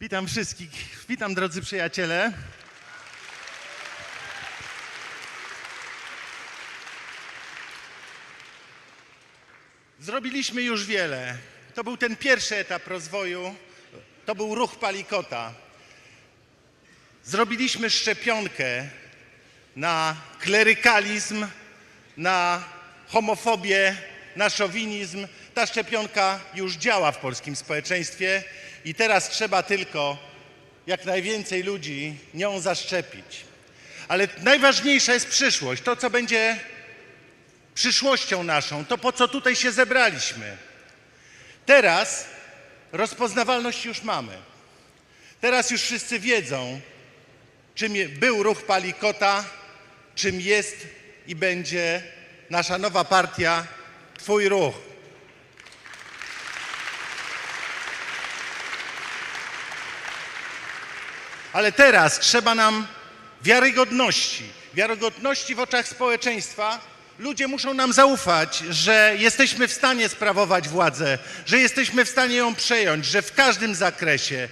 Witam wszystkich, witam drodzy przyjaciele. Zrobiliśmy już wiele. To był ten pierwszy etap rozwoju, to był ruch Palikota. Zrobiliśmy szczepionkę na klerykalizm, na homofobię, na szowinizm. Ta szczepionka już działa w polskim społeczeństwie i teraz trzeba tylko jak najwięcej ludzi nią zaszczepić. Ale najważniejsza jest przyszłość, to co będzie przyszłością naszą, to po co tutaj się zebraliśmy. Teraz rozpoznawalność już mamy. Teraz już wszyscy wiedzą, czym był ruch Palikota, czym jest i będzie nasza nowa partia Twój ruch. Ale teraz trzeba nam wiarygodności. Wiarygodności w oczach społeczeństwa. Ludzie muszą nam zaufać, że jesteśmy w stanie sprawować władzę, że jesteśmy w stanie ją przejąć, że w każdym zakresie,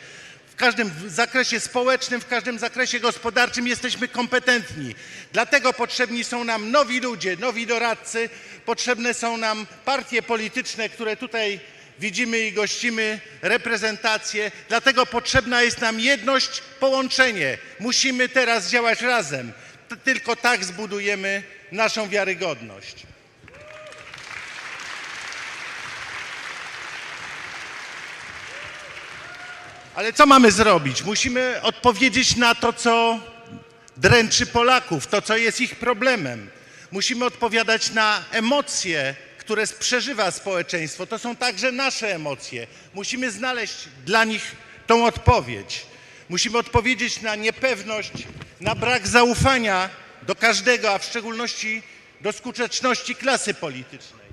w każdym zakresie społecznym, w każdym zakresie gospodarczym jesteśmy kompetentni. Dlatego potrzebni są nam nowi ludzie, nowi doradcy, potrzebne są nam partie polityczne, które tutaj widzimy i gościmy, reprezentacje. Dlatego potrzebna jest nam jedność, połączenie. Musimy teraz działać razem. Tylko tak zbudujemy naszą wiarygodność. Ale co mamy zrobić? Musimy odpowiedzieć na to, co dręczy Polaków, to, co jest ich problemem. Musimy odpowiadać na emocje, które przeżywa społeczeństwo. To są także nasze emocje. Musimy znaleźć dla nich tą odpowiedź. Musimy odpowiedzieć na niepewność, na brak zaufania do każdego, a w szczególności do skuteczności klasy politycznej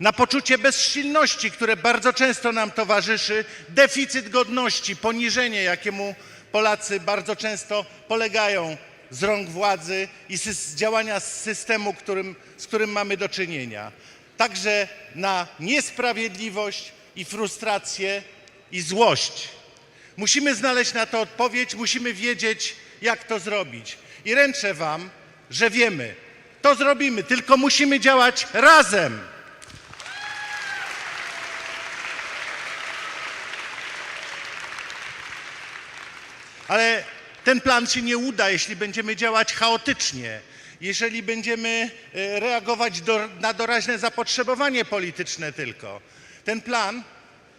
na poczucie bezsilności, które bardzo często nam towarzyszy, deficyt godności, poniżenie, jakiemu Polacy bardzo często polegają z rąk władzy i z działania systemu, którym, z którym mamy do czynienia. Także na niesprawiedliwość i frustrację i złość. Musimy znaleźć na to odpowiedź, musimy wiedzieć, jak to zrobić. I ręczę Wam, że wiemy. To zrobimy, tylko musimy działać razem. Ale ten plan się nie uda, jeśli będziemy działać chaotycznie, jeżeli będziemy e, reagować do, na doraźne zapotrzebowanie polityczne tylko. Ten plan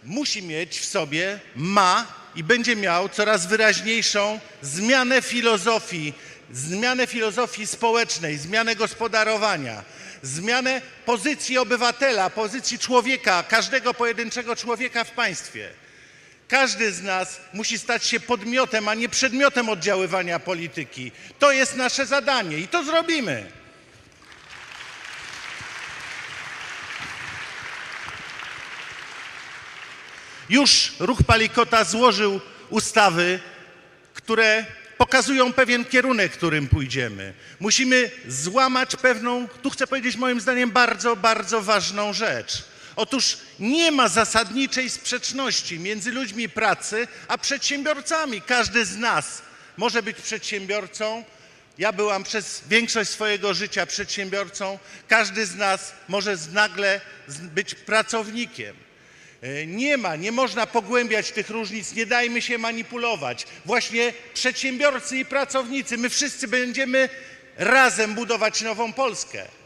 musi mieć w sobie, ma i będzie miał coraz wyraźniejszą zmianę filozofii, zmianę filozofii społecznej, zmianę gospodarowania, zmianę pozycji obywatela, pozycji człowieka, każdego pojedynczego człowieka w państwie. Każdy z nas musi stać się podmiotem, a nie przedmiotem oddziaływania polityki. To jest nasze zadanie i to zrobimy. Już ruch Palikota złożył ustawy, które pokazują pewien kierunek, którym pójdziemy. Musimy złamać pewną, tu chcę powiedzieć moim zdaniem bardzo, bardzo ważną rzecz. Otóż nie ma zasadniczej sprzeczności między ludźmi pracy a przedsiębiorcami. Każdy z nas może być przedsiębiorcą. Ja byłam przez większość swojego życia przedsiębiorcą. Każdy z nas może nagle być pracownikiem. E, Nie ma, nie można pogłębiać tych różnic, nie dajmy się manipulować. Właśnie przedsiębiorcy i pracownicy, my wszyscy będziemy razem budować nową Polskę.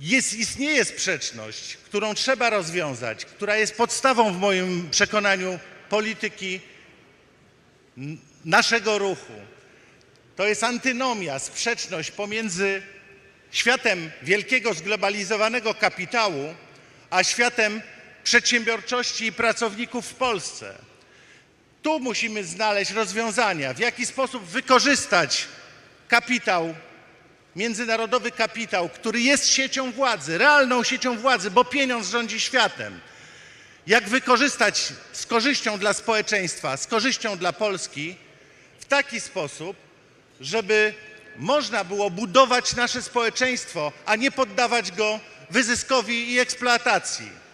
Jest, istnieje sprzeczność, którą trzeba rozwiązać, która jest podstawą w moim przekonaniu polityki naszego ruchu. To jest antynomia, sprzeczność pomiędzy światem wielkiego zglobalizowanego kapitału, a światem przedsiębiorczości i pracowników w Polsce. Tu musimy znaleźć rozwiązania, w jaki sposób wykorzystać kapitał, międzynarodowy kapitał, który jest siecią władzy, realną siecią władzy, bo pieniądz rządzi światem. Jak wykorzystać z korzyścią dla społeczeństwa, z korzyścią dla Polski w taki sposób, żeby można było budować nasze społeczeństwo, a nie poddawać go wyzyskowi i eksploatacji.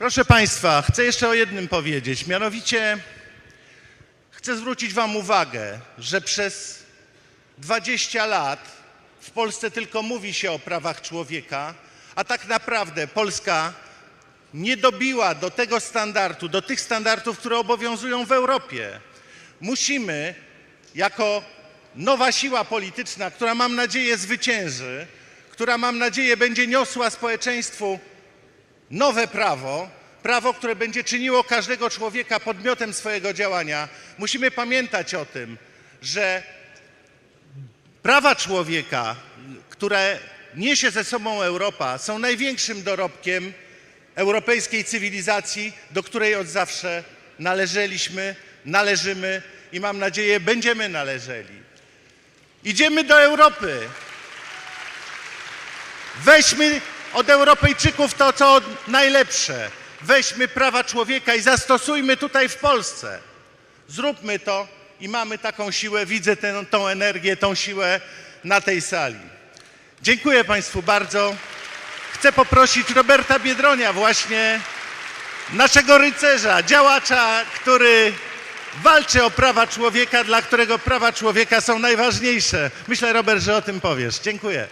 Proszę Państwa, chcę jeszcze o jednym powiedzieć. Mianowicie chcę zwrócić Wam uwagę, że przez 20 lat w Polsce tylko mówi się o prawach człowieka, a tak naprawdę Polska nie dobiła do tego standardu, do tych standardów, które obowiązują w Europie. Musimy, jako nowa siła polityczna, która mam nadzieję zwycięży, która mam nadzieję będzie niosła społeczeństwu nowe prawo, prawo, które będzie czyniło każdego człowieka podmiotem swojego działania, musimy pamiętać o tym, że prawa człowieka, które niesie ze sobą Europa, są największym dorobkiem europejskiej cywilizacji, do której od zawsze należeliśmy, należymy i mam nadzieję będziemy należeli. Idziemy do Europy. Weźmy od Europejczyków to, co najlepsze. Weźmy prawa człowieka i zastosujmy tutaj w Polsce. Zróbmy to i mamy taką siłę, widzę tę, energię, tą siłę na tej sali. Dziękuję Państwu bardzo. Chcę poprosić Roberta Biedronia, właśnie naszego rycerza, działacza, który walczy o prawa człowieka, dla którego prawa człowieka są najważniejsze. Myślę, Robert, że o tym powiesz. Dziękuję.